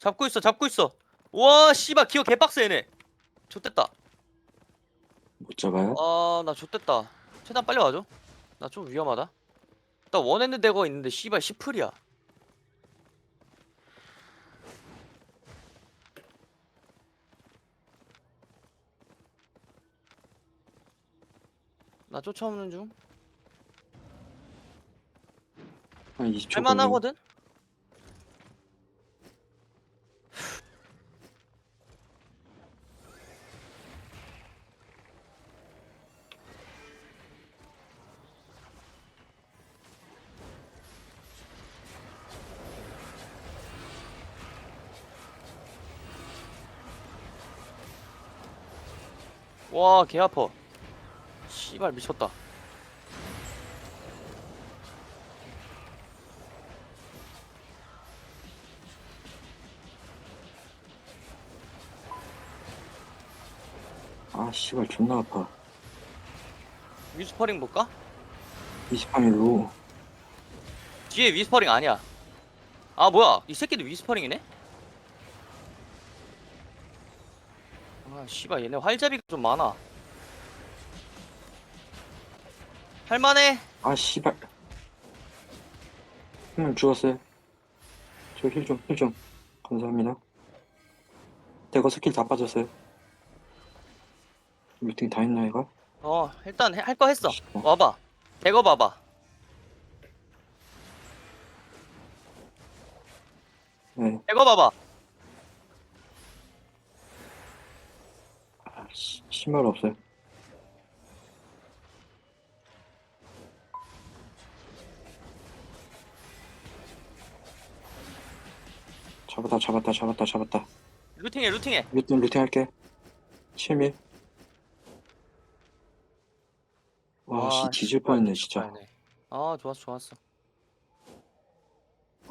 잡고 있어 잡고 있어. 와 씨발 기어 개빡세 얘네. 좆됐다. 못 잡아요? 아나 좆됐다. 최대한 빨리 와줘. 나 좀 위험하다. 나 원했는 데가 있는데 씨발 시플이야. 나 쫓아오는 중. 한 20초 걸리네. 할만하거든? 와, 개 아파. 씨발 미쳤다. 아 씨발 존나 아파. 위스퍼링 볼까? 28일로 뒤에 위스퍼링 아니야. 아 뭐야? 이 새끼도 위스퍼링이네? 아 씨발 얘네 활잡이가 좀 많아. 할만해. 아 씨발 한명 죽었어요 저 힐 좀 힐 좀 감사합니다 대거 스킬 다 빠졌어요 루팅 다 했나 이거? 어 일단 할 거 했어. 어. 와봐. 대거 봐봐. 네 대거 봐봐. 아, 씨, 신발 없어요? 잡았다 잡았다 잡았다 잡았다. 루팅해 루팅해. 루팅 루팅 할게. 7밀 와 씨 뒤질 뻔했네 진짜. 아 좋았어 좋았어.